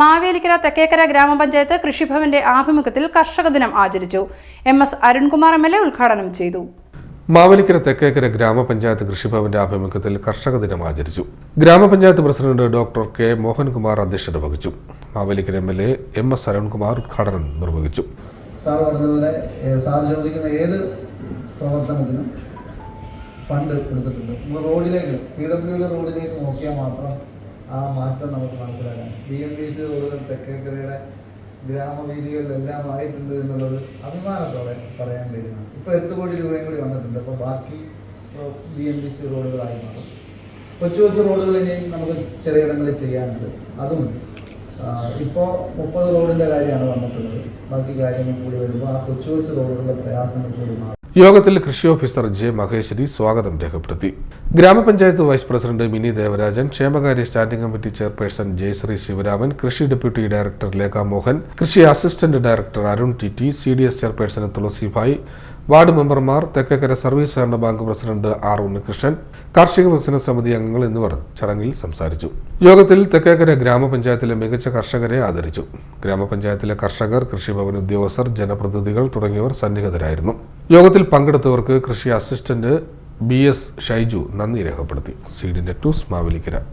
മാവേലിക്കര തെക്കേക്കര ഗ്രാമപഞ്ചായത്ത് കൃഷിഭവന്റെ ആഭിമുഖ്യത്തിൽ കർഷക ദിനം ആചരിച്ചു. M S Arunkumar M L A ഉദ്ഘാടനം ചെയ്തു. മാവേലിക്കര തെക്കേക്കര ഗ്രാമപഞ്ചായത്ത് കൃഷിഭവന്റെ ആഭിമുഖ്യത്തിൽ കർഷക ദിനം ആചരിച്ചു. ഗ്രാമപഞ്ചായത്ത് പ്രസിഡന്റ് ഡോക്ടർ കെ മോഹൻകുമാർ അധ്യക്ഷത വഹിച്ചു. Mavelikkara M L A M S Arunkumar ഉദ്ഘാടനം നിർവഹിച്ചു. സാർ പറഞ്ഞതുപോലെ സാർ ചോദിക്കുന്ന ഏത് പ്രവർത്തനത്തിനും ഫണ്ട് കൊടുത്തിട്ടുണ്ട് നമ്മൾ റോഡിലേക്ക് പി ഡബ്ല്യു ഡി റോഡിലേക്ക് നോക്കിയാൽ മാത്രം ആ മാറ്റം നമുക്ക് മനസ്സിലാക്കാം. ബി എം ബി സി റോഡുകൾ തെക്കേക്കരയുടെ ഗ്രാമവീതികളിലെല്ലാം ആയിട്ടുണ്ട് എന്നുള്ളത് അഭിമാനത്തോടെ പറയാൻ കഴിയുന്നതാണ് ഇപ്പോൾ എട്ട് കോടി രൂപയും കൂടി വന്നിട്ടുണ്ട്. അപ്പോൾ ബാക്കി ബി എം ബി സി റോഡുകളായി മാറും. കൊച്ചു കൊച്ചു റോഡുകൾ ഇനിയും നമുക്ക് ചെറിയിടങ്ങളിൽ ചെയ്യാനുണ്ട്. അതും ഇപ്പോൾ മുപ്പത് റോഡിന്റെ കാര്യമാണ് വന്നിട്ടുള്ളത്. ബാക്കി കാര്യങ്ങൾ കൂടി വരുമ്പോൾ ആ കൊച്ചു കൊച്ചു റോഡുകളുടെ പ്രയാസങ്ങൾ കൂടി മാറും. യോഗത്തിൽ കൃഷി ഓഫീസർ ജെ മഹേശ്വരി സ്വാഗതം രേഖപ്പെടുത്തി. ഗ്രാമപഞ്ചായത്ത് വൈസ് പ്രസിഡന്റ് മിനി ദേവരാജൻ ക്ഷേമകാര്യ standing committee chairperson Jayashree Sivaraman കൃഷി ഡെപ്യൂട്ടി ഡയറക്ടർ ലേഖ മോഹൻ കൃഷി assistant director Arun T T C D S chairperson Thulasibhai ward മെമ്പർമാർ തെക്കേക്കര സർവീസ് സഹകരണ ബാങ്ക് പ്രസിഡന്റ് ആർ ഉണ്ണികൃഷ്ണൻ കാർഷിക വികസന സമിതി അംഗങ്ങൾ എന്നിവർ ചടങ്ങിൽ സംസാരിച്ചു. യോഗത്തിൽ തെക്കേക്കര ഗ്രാമപഞ്ചായത്തിലെ മികച്ച കർഷകരെ ആദരിച്ചു. ഗ്രാമപഞ്ചായത്തിലെ കർഷകർ കൃഷിഭവൻ ഉദ്യോഗസ്ഥർ ജനപ്രതിനിധികൾ തുടങ്ങിയവർ സന്നിഹിതരായിരുന്നു. യോഗത്തിൽ പങ്കെടുത്തവർക്ക് കൃഷി അസിസ്റ്റന്റ് ബി എസ് ഷൈജു നന്ദി രേഖപ്പെടുത്തി. സീഡിന്റെ ടൂസ് മാവലിക്കര.